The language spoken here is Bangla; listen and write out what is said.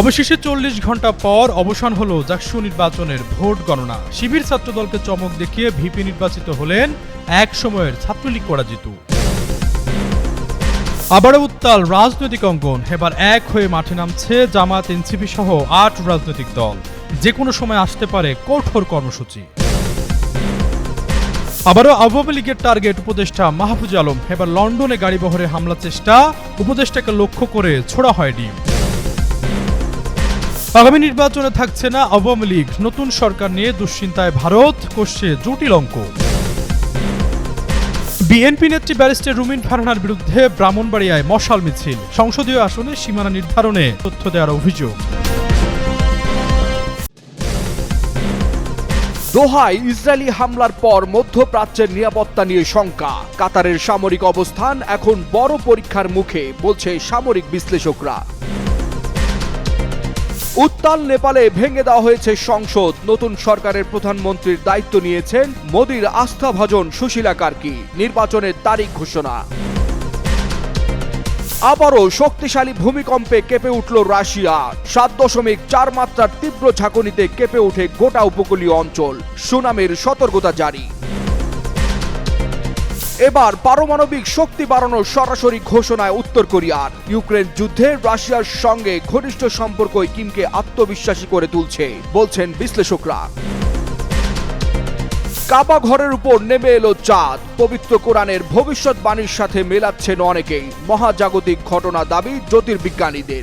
অবশেষে চল্লিশ ঘণ্টা পর অবসান হলো জাকসু নির্বাচনের ভোট গণনা। শিবির ছাত্রদলকে চমক দেখিয়ে ভিপি নির্বাচিত হলেন এক সময়ের ছাত্রলীগ পরাজিত। আবারও উত্তাল রাজনৈতিক অঙ্গন, এবার এক হয়ে মাঠে নামছে জামাত এনসিপি সহ আট রাজনৈতিক দল। যে কোনো সময় আসতে পারে কঠোর কর্মসূচি। আবারও আওয়ামী লীগের টার্গেট উপদেষ্টা মাহফুজ আলম, এবার লন্ডনে গাড়িবহরে হামলা চেষ্টা, উপদেষ্টাকে লক্ষ্য করে ছোড়া হয় ডিম। আগামী নির্বাচনে থাকছে না আওয়ামী লীগ। নতুন সরকার নিয়ে দুশ্চিন্তায় ভারত করছে জটিল অঙ্ক। বিএনপি নেত্রী ব্যারিস্টার রুমিন ফারহানার বিরুদ্ধে ব্রাহ্মণবাড়িয়ায় মশাল মিছিল। সংসদীয় আসনে সীমানা নির্ধারণে তথ্য দেওয়ার অভিযোগ। দোহায় ইসরায়েলি হামলার পর মধ্যপ্রাচ্যের নিরাপত্তা নিয়ে শঙ্কা। কাতারের সামরিক অবস্থান এখন বড় পরীক্ষার মুখে, বলছে সামরিক বিশ্লেষকরা। উত্তাল নেপালে ভেঙে দেওয়া হয়েছে সংসদ। নতুন সরকারের প্রধানমন্ত্রীর দায়িত্ব নিয়েছেন মোদীর আস্থাভাজন সুশীলা কার্কি। নির্বাচনের তারিখ ঘোষণা। আবারও শক্তিশালী ভূমিকম্পে কেঁপে উঠল রাশিয়া। সাত দশমিক চার মাত্রার তীব্র ঝাঁকুনিতে কেঁপে ওঠে গোটা উপকূলীয় অঞ্চল। সুনামের সতর্কতা জারি। এবার পারমাণবিক শক্তি বাড়ানোর সরাসরি ঘোষণায় উত্তর কোরিয়ার। ইউক্রেন যুদ্ধে রাশিয়ার সঙ্গে ঘনিষ্ঠ সম্পর্কই কিমকে আত্মবিশ্বাসী করে তুলছে, বলছেন বিশ্লেষকরা। কাবা ঘরের উপর নেমে এলো চাঁদ। পবিত্র কোরআনের ভবিষ্যৎবাণীর সাথে মেলাচ্ছেন অনেকেই। মহাজাগতিক ঘটনা দাবি জ্যোতির্বিজ্ঞানীদের।